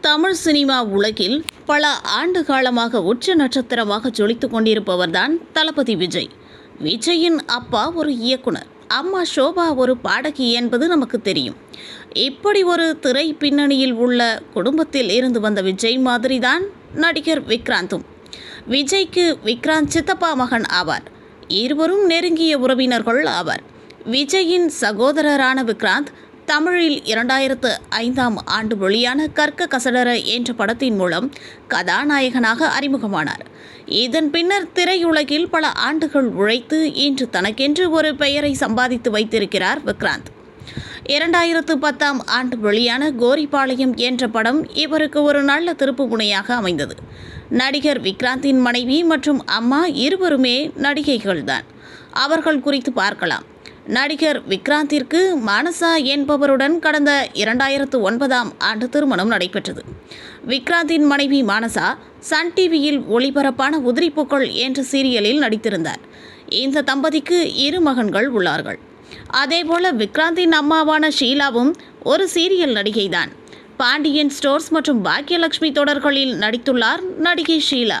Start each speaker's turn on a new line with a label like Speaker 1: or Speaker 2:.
Speaker 1: Tamil cinema உலகில் பல ஆண்டு காலமாக உச்ச நட்சத்திரமாக ஜொலித்துக் கொண்டிருப்பவர்தான் தளபதி விஜய். விஜயின் அப்பா ஒரு இயக்குனர் அம்மா ஷோபா ஒரு பாடகி என்பது நமக்கு தெரியும். இப்படி ஒரு திரை பின்னணியில் உள்ள குடும்பத்தில் இருந்து வந்த விஜய் மாதிரிதான் நடிகர் விக்ராந்தும். விஜய்க்கு விக்ராந்த் சித்தப்பா மகன் ஆவார். இருவரும் நெருங்கிய உறவினர்கள் ஆவார். விஜயின் சகோதரரான விக்ராந்த் தமிழில் இரண்டாயிரத்து ஐந்தாம் ஆண்டு வெளியான கற்க கசடர என்ற படத்தின் மூலம் கதாநாயகனாக அறிமுகமானார். இதன் பின்னர் திரையுலகில் பல ஆண்டுகள் உழைத்து இன்று தனக்கென்று ஒரு பெயரை சம்பாதித்து வைத்திருக்கிறார் விக்ராந்த். இரண்டாயிரத்து பத்தாம் ஆண்டு வெளியான கோரிபாளையம் என்ற படம் இவருக்கு ஒரு நல்ல திருப்பு முனையாக அமைந்தது. நடிகர் விக்ராந்தின் மனைவி மற்றும் அம்மா இருவருமே நடிகைகள்தான். அவர்கள் குறித்து பார்க்கலாம். நடிகர் விக்ராந்திற்கு மானசா என்பவருடன் கடந்த இரண்டாயிரத்து ஒன்பதாம் ஆண்டு திருமணம் நடைபெற்றது. விக்ராந்தின் மனைவி மானசா சன் டிவியில் ஒளிபரப்பான உதிரிப்பூக்கள் என்ற சீரியலில் நடித்திருந்தார். இந்த தம்பதிக்கு இரு மகன்கள் உள்ளார்கள். அதேபோல விக்ராந்தின் அம்மாவான ஷீலாவும் ஒரு சீரியல் நடிகைதான். பாண்டியன் ஸ்டோர்ஸ் மற்றும் பாக்கியலட்சுமி தொடர்களில் நடித்துள்ளார் நடிகை ஷீலா.